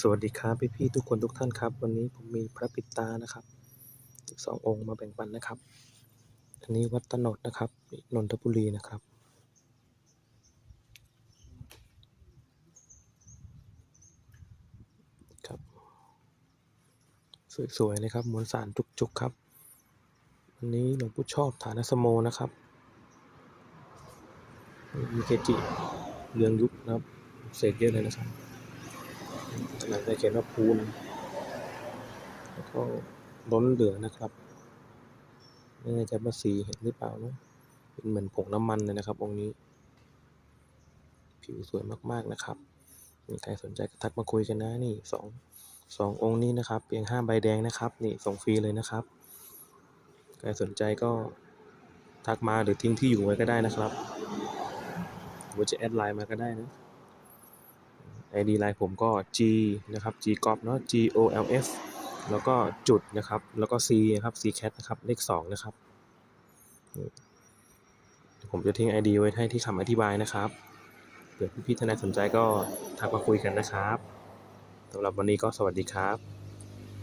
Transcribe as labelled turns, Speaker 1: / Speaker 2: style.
Speaker 1: สวัสดีครับพี่พี่ทุกคนทุกท่านครับ วันนี้ผมมีพระปิดตานะครับสององค์มาแบ่งปันนะครับ อันนี้วัดตนดนะครับนนทบุรีนะครับ ครับ สวยๆเลยครับมวลสารจุกๆครับอันนี้หลวงปู่ชอบฐานสโมนะครับมีเกจิเรืองยุคนะครับเสกเยอะเลยนะครับ นาดได้เขียนว่าพูนแล้วก็ล้นเหลือนะครับไม่แน่ใจว่าสีเห็นหรือเปล่านะเป็นเหมือนผงน้ำมันเลยนะครับ องค์นี้ ผิวสวยมากๆนะครับมีใครสนใจก็ทักมาคุยกันนะนี่สองสององค์นี้นะครับเพียงห้าใบแดงนะครับ นี่ส่งฟรีเลยนะครับใครสนใจก็ทักมาหรือทิ้งที่อยู่ไว้ก็ได้นะครับหรือจะแอดไลน์มาก็ได้นะ ID ไลน์ผมก็ G นะครับ G กอฟเนาะ G O L F แล้วก็จุดนะครับ แล้วก็ C นะครับ C cat นะครับ เลข 2 นะครับ ผมจะทิ้ง ID ไว้ให้ที่คำอธิบายนะครับเผื่อพี่ๆทนายสนใจก็ทักมาคุยกันนะครับสำหรับวันนี้ก็สวัสดีครับ